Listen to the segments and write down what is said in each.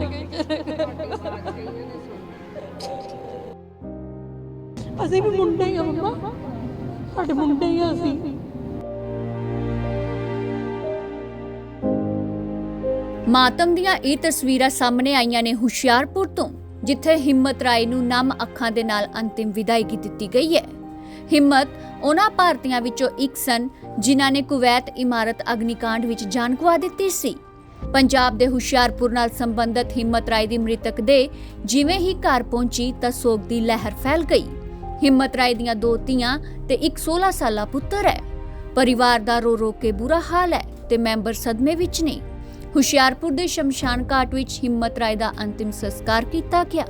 ਛੱਡ ਕੇ ਚਲੇ ਅਸੀਂ ਵੀ ਮੁੰਡੇ ਹੀ ਆ ਮੰਮਾ। ਸਾਡੇ ਮੁੰਡੇ ਹੀ ਆ ਅਸੀਂ। ਮਾਤਮ ਦੀਆਂ ਇਹ ਤਸਵੀਰਾਂ ਸਾਹਮਣੇ ਆਈਆਂ ਨੇ ਹੁਸ਼ਿਆਰਪੁਰ ਤੋਂ, ਜਿੱਥੇ ਹਿੰਮਤ ਰਾਏ ਨੂੰ ਨਮ ਅੱਖਾਂ ਦੇ ਨਾਲ ਅੰਤਿਮ ਵਿਦਾਇਗੀ ਦਿੱਤੀ ਗਈ ਹੈ। ਹਿੰਮਤ ਉਹਨਾਂ ਭਾਰਤੀਆਂ ਵਿੱਚੋਂ ਇੱਕ ਸਨ, ਜਿਨ੍ਹਾਂ ਨੇ ਕੁਵੈਤ ਇਮਾਰਤ ਅਗਨੀਕਾਂਡ ਵਿੱਚ ਜਾਨ ਗਵਾ ਦਿੱਤੀ ਸੀ। ਪੰਜਾਬ ਦੇ ਹੁਸ਼ਿਆਰਪੁਰ ਨਾਲ ਸੰਬੰਧਿਤ ਹਿੰਮਤ ਰਾਏ ਦੀ ਮ੍ਰਿਤਕ ਦੇ ਜਿਵੇਂ ਹੀ ਘਰ ਪਹੁੰਚੀ ਤਾਂ ਸੋਗ ਦੀ ਲਹਿਰ ਫੈਲ ਗਈ। ਹਿੰਮਤ ਰਾਏ ਦੀਆਂ ਦੋ ਧੀਆਂ ਤੇ ਇੱਕ 16 ਸਾਲਾ ਪੁੱਤਰ ਹੈ। ਪਰਿਵਾਰ ਦਾ ਰੋ ਰੋ ਕੇ ਬੁਰਾ ਹਾਲ ਹੈ ਤੇ ਮੈਂਬਰ ਸਦਮੇ ਵਿੱਚ ਨੇ। ਹੁਸ਼ਿਆਰਪੁਰ ਦੇ ਸ਼ਮਸ਼ਾਨ ਘਾਟ ਵਿੱਚ ਹਿੰਮਤ ਰਾਏ ਦਾ ਅੰਤਿਮ ਸੰਸਕਾਰ ਕੀਤਾ ਗਿਆ।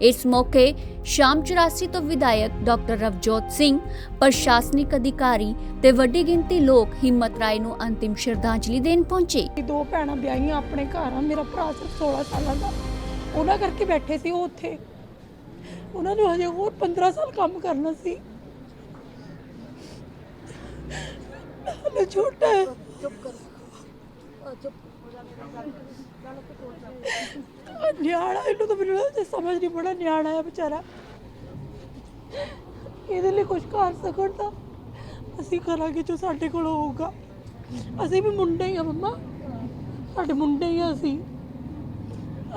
ਇਸ ਮੌਕੇ ਸ਼ਾਮ 84 ਤੋਂ ਵਿਧਾਇਕ ਡਾਕਟਰ ਰਵਜੋਤ ਸਿੰਘ, ਪ੍ਰਸ਼ਾਸਨਿਕ ਅਧਿਕਾਰੀ ਤੇ ਵੱਡੀ ਗਿਣਤੀ ਲੋਕ ਹਿੰਮਤ ਰਾਏ ਨੂੰ ਅੰਤਿਮ ਸ਼ਰਧਾਂਜਲੀ ਦੇਣ ਪਹੁੰਚੇ। ਦੋ ਭੈਣਾਂ ਵਿਆਹੀਆਂ ਆਪਣੇ ਘਰ ਆ, ਮੇਰਾ ਭਰਾ ਸਿਰਫ 16 ਸਾਲਾਂ ਦਾ। ਉਹਨਾਂ ਕਰਕੇ ਬੈਠੇ ਸੀ ਉਹ ਉੱਥੇ। ਉਹਨਾਂ ਨੂੰ ਹਜੇ ਹੋਰ 15 ਸਾਲ ਕੰਮ ਕਰਨਾ ਸੀ। ਹਲੇ ਛੋਟਾ ਹੈ। ਨਿਆਣਾ, ਇਹਨੂੰ ਤਾਂ ਮੈਨੂੰ ਲੱਗਦਾ ਸਮਝ ਨਹੀਂ ਬੜਾ ਨਿਆਣਾ ਹੈ ਵਿਚਾਰਾ। ਇਹਦੇ ਲਈ ਕੁਝ ਕਰ ਸਕਣ ਤਾਂ ਅਸੀਂ ਕਰਾਂਗੇ ਜੋ ਸਾਡੇ ਕੋਲ ਹੋਊਗਾ। ਅਸੀਂ ਵੀ ਮੁੰਡੇ ਹੀ ਆ ਮੰਮਾ। ਸਾਡੇ ਮੁੰਡੇ ਹੀ ਆ ਅਸੀਂ।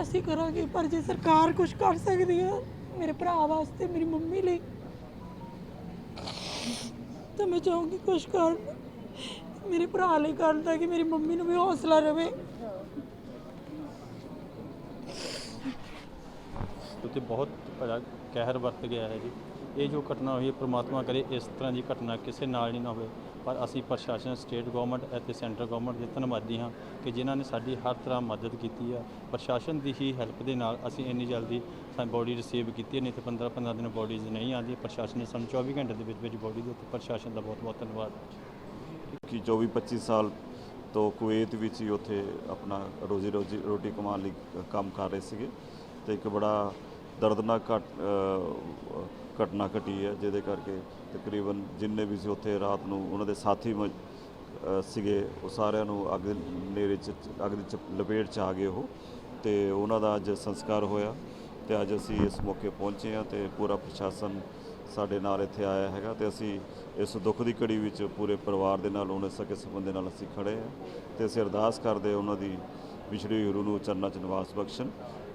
ਅਸੀਂ ਕਰਾਂਗੇ, ਪਰ ਜੇ ਸਰਕਾਰ ਕੁਝ ਕਰ ਸਕਦੀ ਆ ਮੇਰੇ ਭਰਾ ਵਾਸਤੇ, ਮੇਰੀ ਮੰਮੀ ਲਈ, ਤਾਂ ਮੈਂ ਚਾਹੂੰਗੀ ਕੁਝ ਕਰਨ। ਮੇਰੇ ਭਰਾ ਲਈ ਕਰਦਾ ਕਿ ਮੇਰੀ ਮੰਮੀ ਨੂੰ ਵੀ ਹੌਸਲਾ ਰਵੇ। ਉੱਤੇ ਬਹੁਤ ਬੜਾ ਕਹਿਰ ਵਰਤ ਗਿਆ ਹੈ ਜੀ। ਇਹ ਜੋ ਘਟਨਾ ਹੋਈ ਹੈ ਪ੍ਰਮਾਤਮਾ ਕਰੇ ਇਸ ਤਰ੍ਹਾਂ ਦੀ ਘਟਨਾ ਕਿਸੇ ਨਾਲ ਨਹੀਂ ਨਾ ਹੋਵੇ। ਪਰ ਅਸੀਂ ਪ੍ਰਸ਼ਾਸਨ ਸਟੇਟ ਗਵਰਨਮੈਂਟ ਅਤੇ ਸੈਂਟਰ ਗਵਰਨਮੈਂਟ ਦੇ ਧੰਨਵਾਦੀ ਹਾਂ ਕਿ ਜਿਨ੍ਹਾਂ ਨੇ ਸਾਡੀ ਹਰ ਤਰ੍ਹਾਂ ਮਦਦ ਕੀਤੀ ਹੈ ਪ੍ਰਸ਼ਾਸਨ ਦੀ ਹੀ ਹੈਲਪ ਦੇ ਨਾਲ ਅਸੀਂ ਇੰਨੀ ਜਲਦੀ ਬੋਡੀ ਰਿਸੀਵ ਕੀਤੀ ਹੈ, ਨਹੀਂ ਤੇ 15 15 ਦਿਨ ਬੋਡੀਜ਼ ਨਹੀਂ ਆਉਂਦੀ ਪ੍ਰਸ਼ਾਸਨ ਨੇ ਸਾਨੂੰ 24 ਘੰਟੇ ਦੇ ਵਿੱਚ ਵਿੱਚ ਬੋਡੀ ਦਿੱਤੀ। ਪ੍ਰਸ਼ਾਸਨ ਦਾ ਬਹੁਤ ਬਹੁਤ ਧੰਨਵਾਦ। ਕਿ 24 25 ਸਾਲ ਤੋਂ ਕੁਵੈਤ ਵਿੱਚ ਹੀ ਉੱਥੇ ਆਪਣਾ ਰੋਜ਼ੀ ਰੋਜੀ ਰੋਟੀ ਕਮਾਉਣ ਲਈ ਕੰਮ ਕਰ ਰਹੇ ਸੀਗੇ ਤੇ ਇੱਕ ਬੜਾ ਦਰਦਨਾਕ ਘਟ- ਘਟਨਾ ਘਟੀ ਹੈ, ਜਿਹਦੇ ਕਰਕੇ ਤਕਰੀਬਨ ਜਿੰਨੇ ਵੀ ਸੀ ਉੱਥੇ ਰਾਤ ਨੂੰ ਉਹਨਾਂ ਦੇ ਸਾਥੀ ਮ- ਸੀਗੇ, ਉਹ ਸਾਰਿਆਂ ਨੂੰ ਅੱਗ ਨੇਰੇ ਚ, ਅੱਗ ਦੀ ਲਪੇਟ ਚ ਆ ਗਏ ਉਹ ਤੇ ਉਹਨਾਂ ਦਾ ਅੱਜ ਸੰਸਕਾਰ ਹੋਇਆ। ਤੇ ਅੱਜ ਅਸੀਂ ਇਸ ਮੌਕੇ ਪਹੁੰਚੇ ਹਾਂ ਤੇ ਪੂਰਾ ਪ੍ਰਸ਼ਾਸਨ ਸਾਡੇ ਨਾਲ ਇੱਥੇ ਆਇਆ ਹੈਗਾ ਤੇ ਅਸੀਂ ਇਸ ਦੁੱਖ ਦੀ ਘੜੀ ਵਿੱਚ ਪੂਰੇ ਪਰਿਵਾਰ ਦੇ ਨਾਲ, ਉਹਨਾਂ ਸਕੇ ਸੰਬੰਧ ਦੇ ਨਾਲ ਅਸੀਂ ਖੜੇ ਹਾਂ ਤੇ ਅਸੀਂ ਅਰਦਾਸ ਕਰਦੇ ਉਹਨਾਂ ਦੀ ਵਿਛੜੀ ਹੋਈ ਰੂਹ ਨੂੰ ਚਰਨਾਂ 'ਚ ਨਿਵਾਸ ਬਖਸ਼ਣ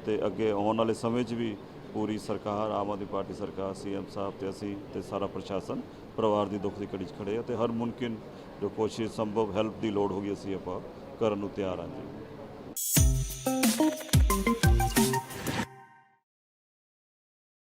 ਤੇ ਅੱਗੇ ਆਉਣ ਵਾਲੇ ਸਮੇਂ 'ਚ ਵੀ ਪੂਰੀ ਸਰਕਾਰ, ਆਮ ਆਦਮੀ ਪਾਰਟੀ ਸਰਕਾਰ, ਸੀਐਮ ਸਾਹਿਬ ਤੇ ਅਸੀਂ ਤੇ ਸਾਰਾ ਪ੍ਰਸ਼ਾਸਨ ਪਰਿਵਾਰ ਦੀ ਦੁੱਖ ਦੀ ਘੜੀ 'ਚ ਖੜੇ ਹਾਂ ਤੇ ਹਰ ਮੁਮਕਿਨ ਜੋ ਕੋਸ਼ਿਸ਼ ਸੰਭਵ ਹੈਲਪ ਦੀ ਲੋੜ ਹੋਗੀ ਅਸੀਂ ਆਪਾਂ ਕਰਨ ਨੂੰ ਤਿਆਰ ਹਾਂ ਜੀ।